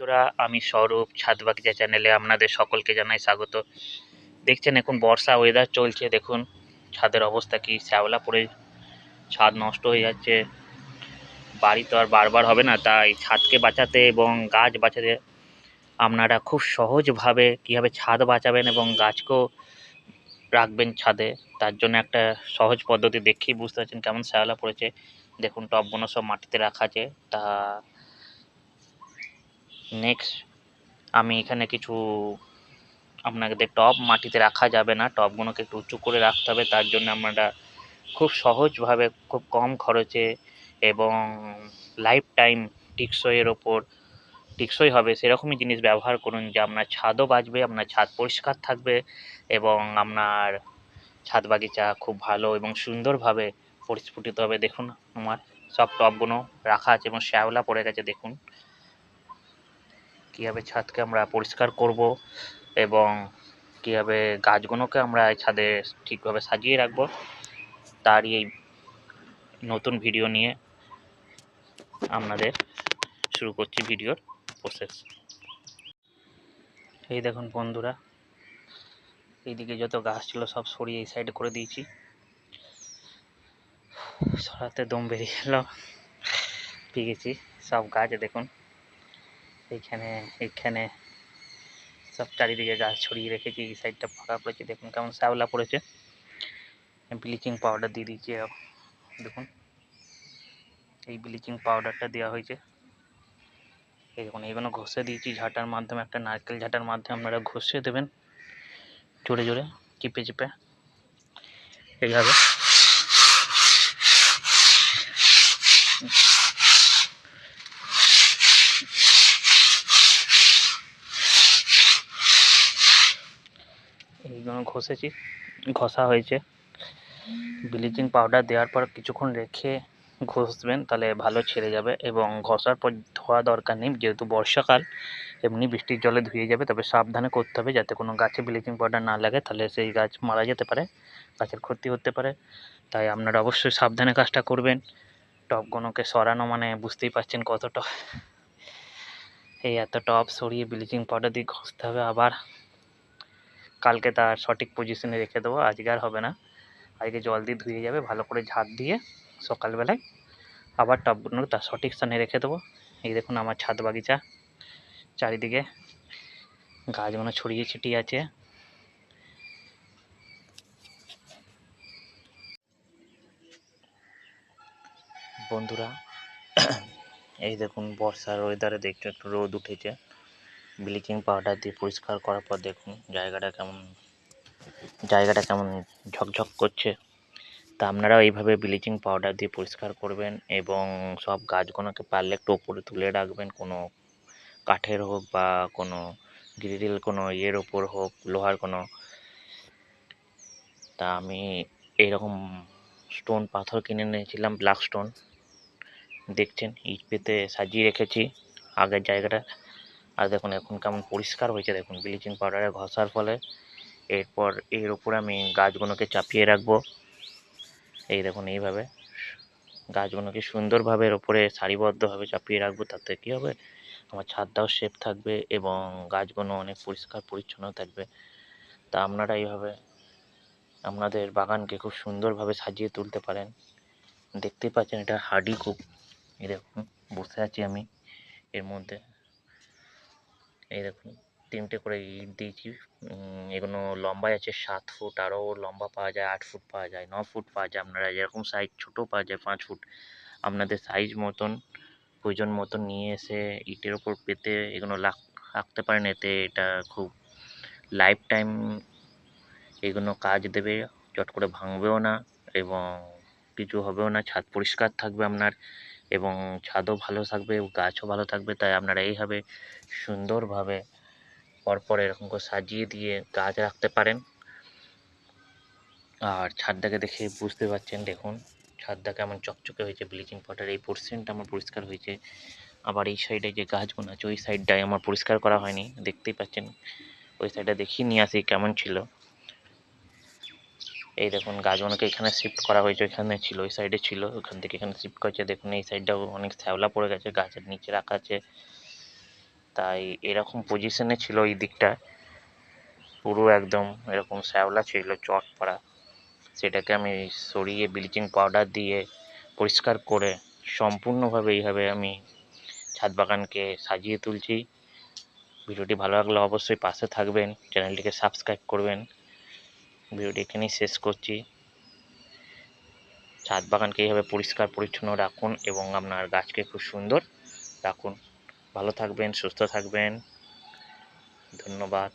বন্ধুরা, আমি স্বরূপ ছাদ বাগিচা চ্যানেলে আপনাদের সকলকে জানাই স্বাগত। দেখছেন এখন বর্ষা ওয়েদার চলছে, দেখুন ছাদের অবস্থা কি শ্যাওলা পড়ে, ছাদ নষ্ট হয়ে যাচ্ছে। বাড়ি তো আর বারবার হবে না, তাই ছাদকে বাঁচাতে এবং গাছ বাঁচাতে আপনারা খুব সহজভাবে কীভাবে ছাদ বাঁচাবেন এবং গাছকেও রাখবেন ছাদে, তার জন্য একটা সহজ পদ্ধতি দেখেই বুঝতে পারছেন কেমন শ্যাওলা পড়েছে। দেখুন টবগুলো সব মাটিতে রাখা আছে, তা নেক্সট আমি এখানে কিছু আপনাদের টব মাটিতে রাখা যাবে না। টবগুলোকে একটু উঁচু করে রাখতে হবে। তার জন্য আমরা খুব সহজভাবে খুব কম খরচে এবং লাইফ টাইম টিকসইয়ের ওপর টিকসই হবে সেরকমই জিনিস ব্যবহার করুন যে আপনার ছাদও বাঁচবে, আপনার ছাদ পরিষ্কার থাকবে এবং আপনার ছাদ বাগিচা খুব ভালো এবং সুন্দরভাবে পরিস্ফুটিত হবে। দেখুন, আমার সব টবগুলো রাখা আছে এবং শ্যাওলা পড়ে গেছে, দেখুন। কীভাবে ছাদকে আমরা পরিষ্কার করব এবং কীভাবে গাছগুলোকে আমরা ছাদে ঠিকভাবে সাজিয়ে রাখব, তারই এই নতুন ভিডিও নিয়ে আপনাদের শুরু করছি ভিডিওর প্রসেস এই দেখুন বন্ধুরা, এইদিকে যত গাছ ছিল সব সরিয়ে এই সাইডে করে দিয়েছি। সরাতে দম বেরিয়ে গেল পেয়ে গেছি সব গাছ দেখুন। এইখানে এইখানে সব চারিদিকে গাছ ছড়িয়ে রেখেছি, এই সাইডটা ফাঁকা পড়েছে। দেখুন কেমন শ্যাওলা পড়েছে। ব্লিচিং পাউডার দিয়ে দিয়েছি দেখুন, এই ব্লিচিং পাউডারটা দেওয়া হয়েছে। এই দেখুন, এইগুলো ঘষে দিয়েছি ঝাঁটার মাধ্যমে, একটা নারকেল ঝাঁটার মাধ্যমে আপনারা ঘষে দেবেন। জোরে জোরে, চিপে চিপে। এইভাবে ঘষেছি, ঘষা হয়েছে। ব্লিচিং পাউডার দেওয়ার পর কিছুক্ষণ রেখে ঘষবেন, তাহলে ভালো ছেড়ে যাবে এবং ঘষার পর ধোয়া দরকার নেই, যেহেতু বর্ষাকাল, এমনি বৃষ্টির জলে ধুয়ে যাবে, তবে সাবধানে করতে হবে যাতে কোনো গাছে ব্লিচিং পাউডার না লাগে, তাহলে সেই গাছ মারা যেতে পারে, গাছের ক্ষতি হতে পারে। তাই আপনারা অবশ্যই সাবধানে কাজটা করবেন। টবগুলোকে সরানো মানে বুঝতেই পারছেন কতটা। এই এত টব সরিয়ে ব্লিচিং পাউডার দিয়ে ঘষতে হবে আবার। কালকে তার সঠিক পজিশনে রেখে দেবো, আজকে আর হবে না। আজকে জল দিয়ে ধুয়ে যাবে, ভালো করে ঝাঁট দিয়ে সকালবেলায় আবার টবগুলো তার সঠিক স্থানে রেখে দেবো। এই দেখুন আমার ছাদ বাগিচা, চারিদিকে গাছগুলো ছড়িয়ে ছিটিয়ে আছে। বন্ধুরা, এই দেখুন বর্ষার ওয়েদারে দেখছ একটু রোদ উঠেছে। ব্লিচিং পাউডার দিয়ে পরিষ্কার করার পর দেখুন জায়গাটা কেমন জায়গাটা কেমন ঝকঝক করছে। তা আপনারাও এইভাবে ব্লিচিং পাউডার দিয়ে পরিষ্কার করবেন এবং সব গাছগুলোকে পারলে একটু ওপরে তুলে রাখবেন। কোনো কাঠের হোক বা কোনো গ্রিল, কোনো ইয়ের ওপর হোক, লোহার কোনো। তা আমি এইরকম স্টোন পাথর কিনে নিয়েছিলাম ব্ল্যাক স্টোন। দেখছেন, ইট পেতে সাজিয়ে রেখেছি। আগের জায়গাটা আর দেখুন, এখন কেমন পরিষ্কার হয়েছে। দেখুন ব্লিচিং পাউডারে ঘষার ফলে এরপর এর উপরে আমি গাছগুলোকে চাপিয়ে রাখব। এই দেখুন, এইভাবে গাছগুলোকে সুন্দরভাবে এর উপরে সারিবদ্ধভাবে চাপিয়ে রাখব, তাতে কী হবে? আমার ছাদটাও সেফ থাকবে এবং গাছগুলো অনেক পরিষ্কার পরিচ্ছন্ন থাকবে। তা আপনারা এইভাবে আপনাদের বাগানকে খুব সুন্দরভাবে সাজিয়ে তুলতে পারেন। দেখতেই পাচ্ছেন, এটা হার্ডি খুব এই দেখুন, বসে আছি আমি এর মধ্যে। এই দেখুন, তিনটে করে ইট দিয়েছি। এগুলো লম্বায় আছে সাত ফুট আরও লম্বা পাওয়া যায় আট ফুট পাওয়া যায়, ন ফুট পাওয়া যায়। আপনারা যেরকম সাইজ ছোটো পাওয়া যায় পাঁচ ফুট। আপনাদের সাইজ মতন, প্রয়োজন মতন নিয়ে এসে ইটের ওপর পেতে এগুলো রাখতে পারেন। এতে এটা খুব লাইফ টাইম এগুলো কাজ দেবে, চট করে ভাঙবেও না এবং কিছু হবেও না। ছাদ পরিষ্কার থাকবে আপনার। এবং ছাদও ভালো থাকবে, গাছও ভালো থাকবে, তাই আপনারা এইভাবে সুন্দরভাবে পরপর এরকম করে সাজিয়ে দিয়ে গাছ রাখতে পারেন। আর ছাদটাকে দেখে বুঝতে পারছেন, দেখুন, ছাদটা কেমন চকচকে হয়েছে, ব্লিচিং পাউডার, এই পোর্শনটা আমার পরিষ্কার হয়েছে। আবার এই সাইডে যে গাছগুলো আছে, ওই সাইডটায় আমার পরিষ্কার করা হয়নি, দেখতেই পাচ্ছেন। ওই সাইডটা দেখিয়ে নিয়ে আসি কেমন ছিল। এই দেখুন গাছগুলোকে এখানে শিফট করা হয়েছে, ওইখানে ছিল, ওই সাইডে ছিল, ওখান থেকে এখানে শিফট করেছে, দেখুন এই সাইডটাও অনেক শ্যাওলা পড়ে গেছে, গাছের নিচে রাখা আছে। তাই এরকম পজিশনে ছিল এই দিকটা, পুরো একদম এরকম শ্যাওলা ছিল, চট পড়া। সেটাকে আমি সরিয়ে ব্লিচিং পাউডার দিয়ে পরিষ্কার করে সম্পূর্ণভাবে এইভাবে আমি ছাদ বাগানকে সাজিয়ে তুলছি। ভিডিওটি ভালো লাগলে অবশ্যই পাশে থাকবেন, চ্যানেলটিকে সাবস্ক্রাইব করবেন। ভিডিওটি এখানেই শেষ করছি। ছাদ বাগানকে এইভাবে পরিষ্কার, পরিচ্ছন্ন রাখুন এবং আপনার গাছকে খুব সুন্দর রাখুন। ভালো থাকবেন, সুস্থ থাকবেন। ধন্যবাদ।